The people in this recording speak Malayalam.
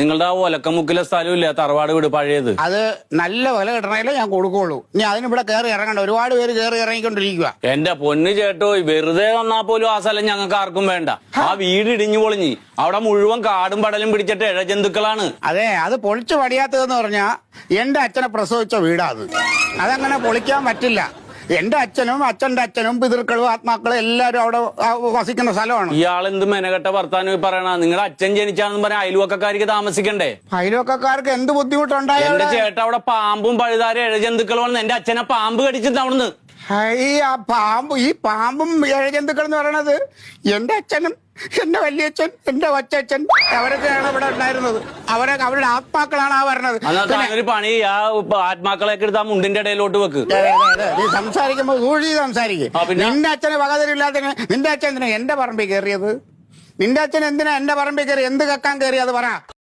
നിങ്ങളുടെ ആ ഒലക്കമുക്കിലെ സ്ഥലമില്ല? തറവാട് വീട് പഴയത്? അത് നല്ല വില കിട്ടണമെങ്കിലേ ഞാൻ കൊടുക്കുള്ളൂ. ഇനി അതിനിവിടെ കയറി ഇറങ്ങണ്ട. ഒരുപാട് പേര് കയറി ഇറങ്ങിക്കൊണ്ടിരിക്കുക എന്റെ പൊന്ന് ചേട്ടോ വെറുതെ തന്നാ പോലും ആ സ്ഥലം ഞങ്ങൾക്ക് ആർക്കും വേണ്ട. ആ വീട് ഇടിഞ്ഞു പൊളിഞ്ഞ്. അവിടെ മുഴുവൻ കാടും പടലും പിടിച്ചിട്ട് ഇഴജന്തുക്കളാണ്. അതെ അത് പൊളിച്ചു പടിയാത്തതെന്ന് പറഞ്ഞാ എന്റെ അച്ഛനെ പ്രസവിച്ച വീടാ അത്. അതങ്ങനെ പൊളിക്കാൻ പറ്റില്ല. എന്റെ അച്ഛനും അച്ഛന്റെ അച്ഛനും പിതൃക്കളും ആത്മാക്കളും എല്ലാരും അവിടെ വസിക്കുന്ന സ്ഥലമാണ്. ഇയാൾ എന്ത് മെനകെട്ട വർത്താനം പറയണ? നിങ്ങളുടെ അച്ഛൻ ജനിച്ചാണെന്ന് പറഞ്ഞ അയൽവക്കക്കാർക്ക് താമസിക്കണ്ടേ? അയൽവക്കക്കാർക്ക് എന്ത് എന്റെ ബുദ്ധിമുട്ടുണ്ടായാലും ചേട്ട അവിടെ പാമ്പും പഴുതാരും ഇഴജന്തുക്കളും വന്ന് എന്റെ അച്ഛനെ പാമ്പ് കടിച്ചിട്ട് അവിടുന്ന്. ആ പാമ്പ് ഈ പാമ്പും ഏഴജന്തുക്കൾ എന്ന് പറയണത് എന്റെ അച്ഛനും എന്റെ വലിയച്ഛൻ എന്റെ ഒച്ചച്ഛൻ അവരൊക്കെയാണ് ഇവിടെ ഉണ്ടായിരുന്നത്. അവരെ അവരുടെ ആത്മാക്കളാണ് ആ വരണത്. എന്നാൽ പണി ആ ആത്മാക്കളെ എടുത്ത് ആ മുണ്ടിന്റെ ഇടയിലോട്ട് വെക്ക്. നീ സംസാരിക്കുമ്പോ സൂക്ഷിച്ച് സംസാരിക്കും? നിന്റെ അച്ഛനെ വകതരില്ലാത്ത നിന്റെ അച്ഛൻ എന്തിനാ എന്റെ പറമ്പിൽ കയറിയത്? നിന്റെ അച്ഛൻ എന്തിനാ എന്റെ പറമ്പിൽ കയറി എന്ത് കക്കാൻ കയറി അത് പറ.